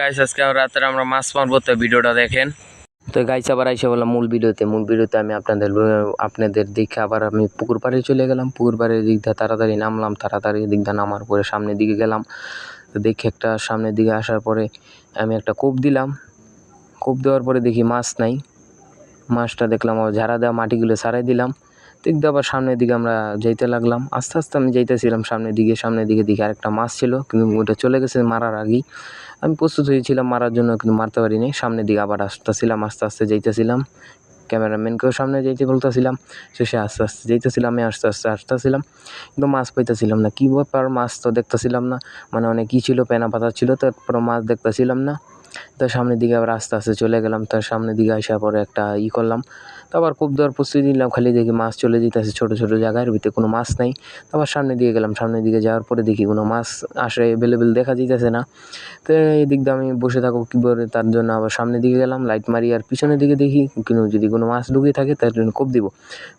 Guys আজকে রাতে আমরা মাছ মারবো, তো ভিডিওটা দেখেন। তো গাইস আবার আইসা বললাম মূল ভিডিওতে। মূল ভিডিওতে আমি আপনাদের আপনাদের দেখে আবার আমি পুকুর পাড়ে চলে গেলাম। পুকুর পাড়ের দিক দিয়ে তাড়াতাড়ি নামলাম, তাড়াতাড়ি দিক দিয়ে নামার পরে সামনের দিকে গেলাম। তো দেখে একটা সামনের দিকে আসার পরে আমি একটা কোপ দিলাম। কোপ দেওয়ার পরে দেখি মাছ নাই। মাছটা দেখলাম ঝাড়া দেওয়া মাটিগুলো সারাই দিলাম। দিয়ে আবার সামনের দিকে আমরা যাইতে লাগলাম। আস্তে আস্তে আমি যাইতেছিলাম সামনের দিকে সামনের দিকে দিকে আরেকটা মাছ ছিল, কিন্তু ওটা চলে গেছে মারার আগেই। আমি প্রস্তুত হয়েছিলাম মারার জন্য, কিন্তু মারতে পারিনি। সামনের দিকে আবার আসতেছিলাম, আস্তে আস্তে যাইতেছিলাম। ক্যামেরাম্যানকেও সামনে যাইতে বলতেছিলাম। শেষে আস্তে আস্তে যাইতেছিলাম, আমি আস্তে আস্তে আসতেছিলাম। কিন্তু মাছ পাইতেছিলাম না। কী ব্যাপার মাছ তো দেখতেছিলাম না। মানে অনেক কী ছিল, পেনা পাতা ছিল তারপর মাছ দেখতেছিলাম না। তো সামনের দিকে আবার আস্তে আস্তে চলে গেলাম। তার সামনের দিকে আসার পরে একটা ই করলাম। তো আবার কূপ দেওয়ার প্রস্তুতি নিলাম, খালি দেখি মাছ চলে যেতেছে, ছোটো ছোটো জায়গার ভিতরে কোনো মাছ নাই। তো আবার সামনের দিকে গেলাম, সামনের দিকে যাওয়ার পরে দেখি কোনো মাছ আসে অ্যাভেলেবেল দেখা যেতেছে না। তো এই দিক দিয়ে আমি বসে থাকব কী করে তার জন্য আবার সামনের দিকে গেলাম লাইট মারি আর পিছনের দিকে দেখি কিন্তু যদি কোনো মাছ ঢুকে থাকে তার জন্য কোপ দিব।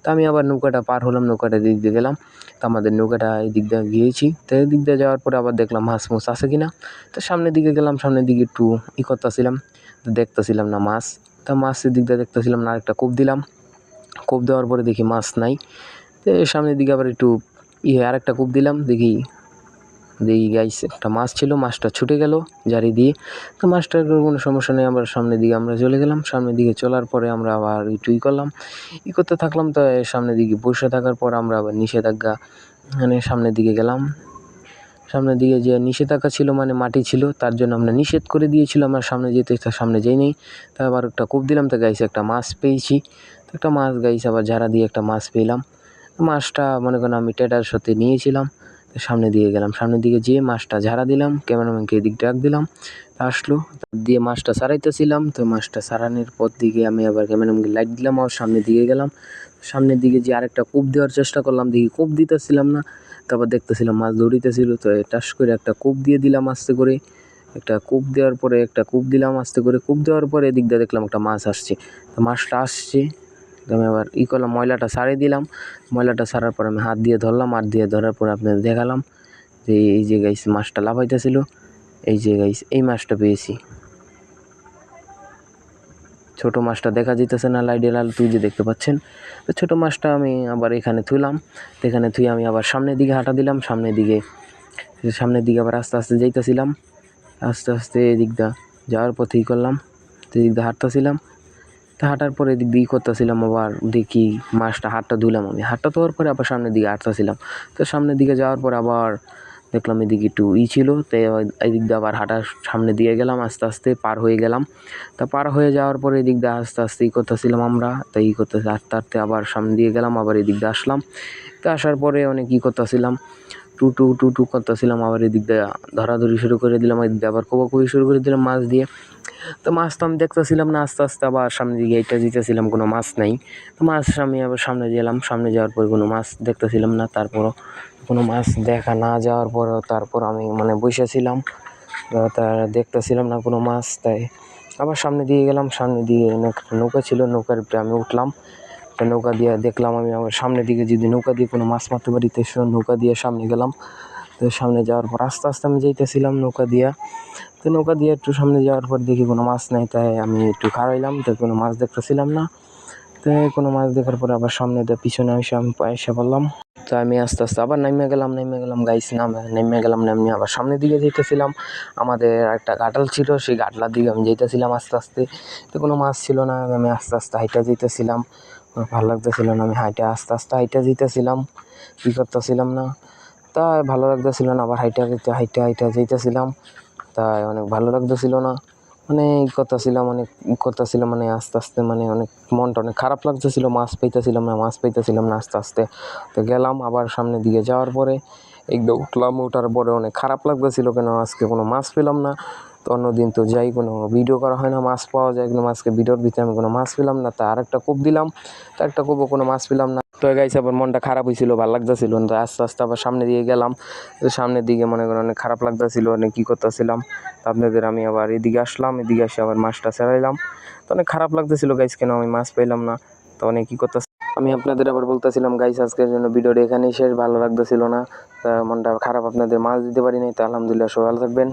তো আমি আবার নৌকাটা পার হলাম, নৌকাটা দিক দিয়ে গেলাম। তো আমাদের নৌকাটা এই দিক দিয়ে গিয়েছি। তো এই দিক দিয়ে যাওয়ার পরে আবার দেখলাম মাছ মুছ আছে কিনা। তো সামনের দিকে গেলাম, সামনের দিকে একটু করতেছিলাম, তো দেখতেছিলাম না মাছ। তা মাছের দিক দিয়ে দেখতেছিলাম না, আরেকটা কোপ দিলাম। কোপ দেওয়ার পরে দেখি মাছ নাই। তো সামনের দিকে আবার একটু ইয়ে আরেকটা কোপ দিলাম, দেখি দেখি গাইস একটা মাছ ছিল, মাছটা ছুটে গেল জারি দিয়ে। তো মাছটার কোনো সমস্যা নেই আমরা সামনের দিকে আমরা চলে গেলাম। সামনের দিকে চলার পরে আমরা আবার একটু ই করলাম। ই করতে থাকলাম, তো সামনের দিকে বসে থাকার পর আমরা আবার নিষেধাজ্ঞা মানে সামনের দিকে গেলাম। সামনের দিকে যে নিষেধাজ্ঞা ছিল মানে মাটি ছিল, তার জন্য আমরা নিষেধ করে দিয়েছিল। আমরা সামনে যেতে তার সামনে যাই নেই। তা আবার একটা কূপ দিলাম, তো গাইছে একটা মাছ পেয়েছি। তো একটা মাছ গাইছে, আবার ঝাড়া দিয়ে একটা মাছ পেলাম। মাছটা মনে করেন আমি টেটার সাথে নিয়েছিলাম। সামনে দিয়ে গেলাম। সামনের দিকে যেয়ে মাছটা ঝাড়া দিলাম, ক্যামেরাম্যানকে এদিক ডাক দিলাম আসলো। দিয়ে মাছটা সারাইতেছিলাম। তো মাছটা সারানোর পর দিকে আমি আবার ক্যামেরাম্যানকে লাইট দিলাম আর সামনের দিকে গেলাম। সামনের দিকে যে আরেকটা কূপ দেওয়ার চেষ্টা করলাম, দেখি কূপ দিতেছিলাম না। তারপর দেখতেছিলাম, মাছ দৌড়িতেছিল তো টাস করে একটা কূপ দিয়ে দিলাম আস্তে করে। একটা কূপ দেওয়ার পরে, একটা কূপ দিলাম আস্তে করে। কূপ দেওয়ার পরে এদিক দিয়ে দেখলাম একটা মাছ আসছে। তো মাছটা আসছে আমি আবার ই করলাম, ময়লাটা সারিয়ে দিলাম। ময়লাটা সারার পর আমি হাত দিয়ে ধরলাম, হাত দিয়ে ধরার পর আপনাদের দেখালাম যে এই যে গাইস মাছটা লাফাইতেছিল, এই যে গাইস এই মাছটা পেয়েছি। ছোটো মাছটা দেখা যেতেছে না লাইডে লাল, তুই যে দেখতে পাচ্ছেন। তো ছোটো মাছটা আমি আবার এখানে থুলাম তো এখানে থুই আমি আবার সামনের দিকে হাঁটা দিলাম, সামনের দিকে। সামনের দিকে আবার আস্তে আস্তে যাইতেছিলাম। আস্তে আস্তে এদিক দা যাওয়ার পথেই করলাম। এদিক দিয়ে হাঁটতেছিলাম। তো হাঁটার পরে এদিক দিয়ে করতেছিলাম আবার দেখি মাছটা হাতটা ধুলাম আমি। হাতটা ধোয়ার পরে আবার সামনের দিকে হাঁটতেছিলাম। তো সামনের দিকে যাওয়ার পর আবার দেখলাম এদিকে একটু ই ছিল তাই এদিক দিয়ে আবার হাঁটার সামনে দিয়ে গেলাম, আস্তে আস্তে পার হয়ে গেলাম। তা পার হয়ে যাওয়ার পরে এদিক দিয়ে আস্তে আস্তে ই করতেছিলাম আমরা, তো ই করতে আস্তে আস্তে আবার সামনে দিয়ে গেলাম, আবার এদিক দিয়ে আসলাম। তো আসার পরে অনেক ই করতেছিলাম, টু টু টু টু করতেছিলাম, আবার এদিক দিয়ে ধরাধরি শুরু করে দিলাম, এদিক দিয়ে আবার কোবাকুবি শুরু করে দিলাম মাছ দিয়ে। তো মাছ তো আমি দেখতেছিলাম না, আস্তে আস্তে আবার সামনে দিকে এইটা দিতেছিলাম, কোনো মাছ নাই। তো মাছ আমি আবার সামনে গেলাম সামনে যাওয়ার পর কোনো মাছ দেখতেছিলাম না, তারপরও কোনো মাছ দেখা না যাওয়ার পরেও তারপর আমি মানে বসেছিলাম তার দেখতেছিলাম না কোনো মাছ, তাই আবার সামনে দিয়ে গেলাম, সামনে দিয়ে নৌকা ছিল, নৌকার উপরে আমি উঠলাম। নৌকা দিয়ে দেখলাম আমি আমার সামনের দিকে যদি নৌকা দিয়ে কোনো মাছ মারতে পারি, তো নৌকা দিয়ে সামনে গেলাম। তো সামনে যাওয়ার পর আস্তে আস্তে আমি যাইতেছিলাম নৌকা দিয়া। তো নৌকা দিয়ে একটু সামনে যাওয়ার পর দেখি কোনো মাছ নেই, তাই আমি একটু খাড়াইলাম, তো কোনো মাছ দেখতেছিলাম না। তো কোনো মাছ দেখার পর আবার সামনে দিয়ে পিছনে এসে আমি এসে পড়লাম। তো আমি আস্তে আস্তে আবার নেমে গেলাম নেমে গেলাম, গাইস নামে নেমে গেলাম নেমে আবার সামনের দিকে যেতেছিলাম আমাদের একটা গাটাল ছিল, সেই গাটলার দিকে আমি যেতেছিলাম আস্তে আস্তে। তো কোনো মাছ ছিল না, আমি আস্তে আস্তে হাইটা যেতেছিলাম ভালো লাগতেছিল না, আমি হাইটা আস্তে আস্তে হাইটা যেতেছিলাম কী করতেছিলাম না? তাই ভালো লাগতেছিল না, আবার হাইটা হাইটা হাইটা যেতেছিলাম তাই অনেক ভালো লাগতেছিল না। মানে ই করতেছিলাম অনেক ই করতেছিলাম মানে আস্তে আস্তে মানে অনেক মনটা অনেক খারাপ লাগতেছিল, মাছ পাইতেছিলাম না, মাছ পাইতেছিলাম না আস্তে আস্তে। তো গেলাম আবার সামনের দিকে যাওয়ার পরে, একদম উঠলাম ওঠার পরে অনেক খারাপ লাগতেছিল কেন আজকে কোনো মাছ পেলাম না। তো অন্যদিন তো যাই, কোনো ভিডিও করা হয় না, মাছ পাওয়া যায় কিন্তু আজকে ভিডিওর ভিতরে আমি কোনো মাছ পেলাম না। তা আরেকটা কোপ দিলাম, তা একটা কোপও কোনো মাছ পেলাম না। তো গাইছে আবার মনটা খারাপ হয়েছিল ভালো লাগতেছিল তো আস্তে আস্তে আবার সামনে দিকে গেলাম। তো সামনের দিকে মনে করেন অনেক খারাপ লাগতেছিল, অনেক কী করতেছিলাম। তো আপনাদের আমি আবার এদিকে আসলাম, এদিকে এসে আবার মাছটা ছাড়াইলাম তো অনেক খারাপ লাগতেছিল গাইস কেন আমি মাছ পেলাম না? তো অনেক কী করতে আমি আপনাদের আবার বলতেছিলাম গাইস আজকের জন্য ভিডিওটা এখানেই শেষ, ভালো লাগতেছিল না। মনটা খারাপ, আপনাদের মাছ দিতে পারি নাই, তো আলহামদুলিল্লাহ সবাই ভালো থাকবেন।